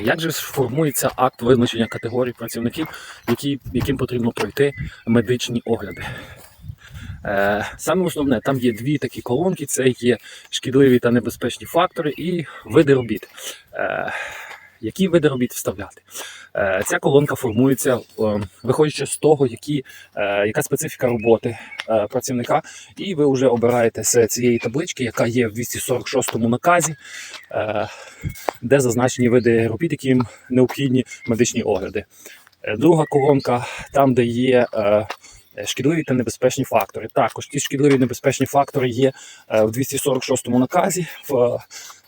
Як же формується акт визначення категорій працівників, які, яким потрібно пройти медичні огляди? Е, саме основне, там є дві такі колонки: це є шкідливі та небезпечні фактори і види робіт. Е, які види робіт вставляти? Е, ця колонка формується, е, виходячи з того, які, е, яка специфіка роботи працівника, і ви вже обираєте з цієї таблички, яка є в 246 наказі, де зазначені види робіт, яким необхідні медичні огляди. Друга колонка, там, де є шкідливі та небезпечні фактори. Також ті шкідливі і небезпечні фактори є в 246 наказі. В,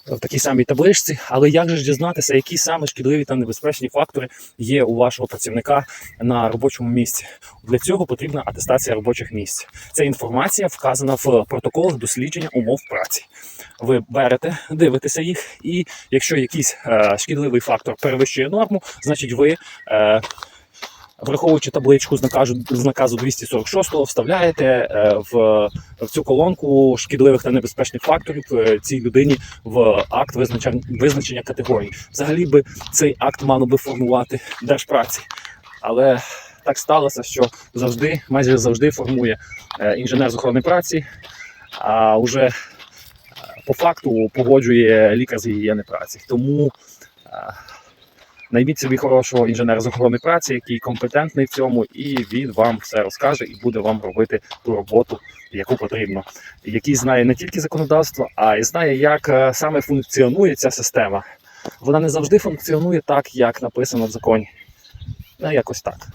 в такій самій табличці, але як же ж дізнатися, які саме шкідливі та небезпечні фактори є у вашого працівника на робочому місці? Для цього потрібна атестація робочих місць. Ця інформація вказана в протоколах дослідження умов праці. Ви берете, дивитеся їх, і якщо якийсь е, шкідливий фактор перевищує норму, значить ви. Е, Враховуючи табличку з наказу, з наказу 246 вставляєте е, в, в цю колонку шкідливих та небезпечних факторів е, цій людині в акт визначення, визначення категорій. Взагалі би цей акт мало би формувати держпраці. Але так сталося, що завжди, майже завжди формує е, інженер з охорони праці, а вже по факту погоджує лікар з гігієни праці. Тому Найміть собі хорошого інженера з охорони праці, який компетентний в цьому, і він вам все розкаже і буде вам робити ту роботу, яку потрібно. Який знає не тільки законодавство, а й знає, як е, саме функціонує ця система. Вона не завжди функціонує так, як написано в законі. Ну, якось так.